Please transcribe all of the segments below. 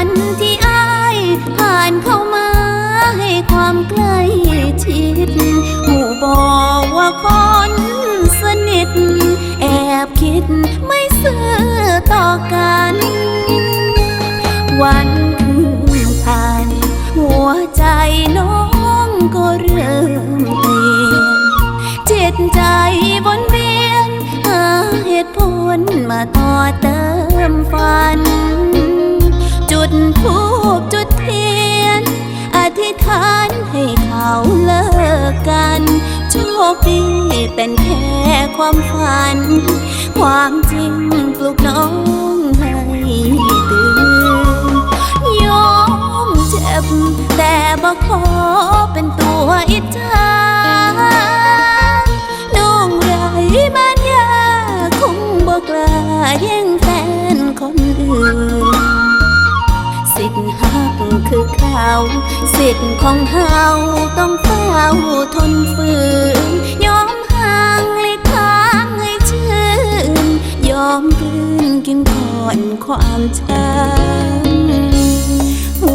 วันที่อายผ่านเข้ามาให้ความใกล้ชิดหมู่บอกว่าคนสนิท แอบคิดไม่ซื่อต่อกัน วันคืนผ่าน หัวใจน้องก็เริ่มเปลี่ยนจิตใจบนเวียนหาเหตุผลมาต่อเติมฝัน ความฝัน ความจริงปลุกน้องให้ตื่นยอมเจ็บ แต่บอกขอเป็นตัวอิจฉาน้องไรบ้านยาคงบอกกล้าแย่งแฟนคนอื่น สิทธิ์หักคือเขาสิทธิ์ของเฮาต้องเฝ้าทนฝืน ความช้ำหู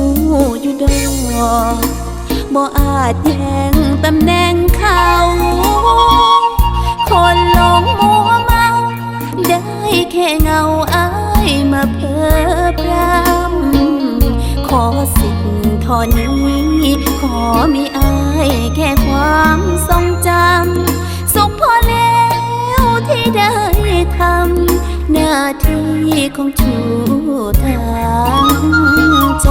อยู่ดอกบ่อาจแย่งตำแหน่งเขา คนหลงมัวเมา ได้แค่เงาอายมาเพ้อพรำขอสิทธิ์ทอนี้ ขอมีอายแค่ความทรงจำ สุขพอแล้วาที่ของชูทางใจ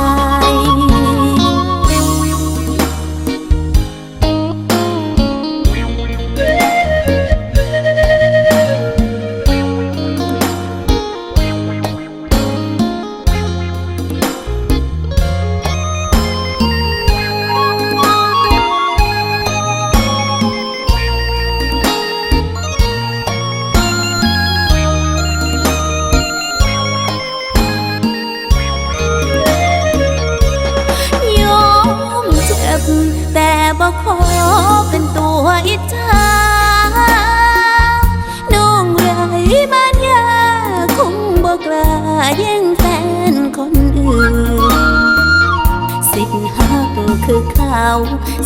แต่บอกขอเป็นตัวอิจฉาน้องไรบ้านยาคงบอกกล้าแย่งแฟนคนอื่น สิทธิ์หักคือเขา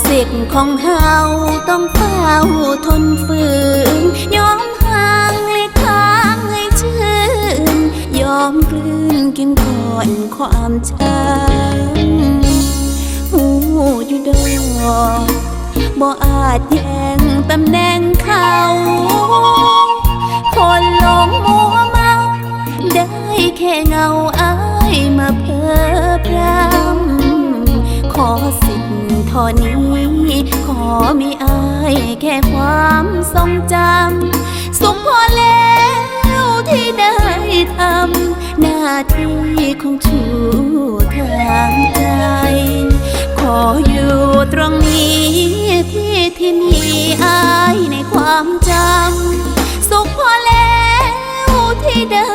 สิทธิ์ของเฮาต้องเฝ้าทนฝืนยอม บ่อาจแย่งตำแหน่งเขา คนหลงมัวเมา ได้แค่เงาอายมาเพ้อพรำขอสิทธิ์ทอนี้ ขอมีอายแค่ความทรงจำ ที่มีอายในความจำ สุขพอแล้วที่ได้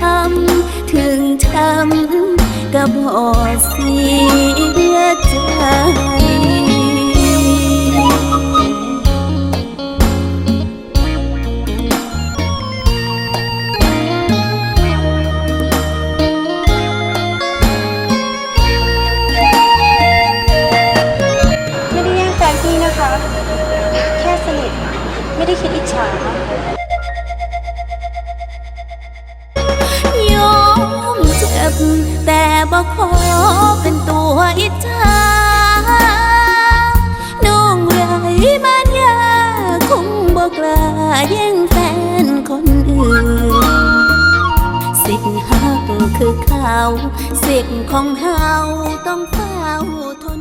ทำ ถึงทำก็บ่เสียใจ ไม่ได้คิดอิจฉา ยอมเจ็บแต่บอกขอเป็นตัวอิจฉาน้องไรบ้านยาคงบอกล้าแย่งแฟนคนอื่น สิทธิ์หักคือเขาสิทธิ์ของเฮาต้องเฝ้าทน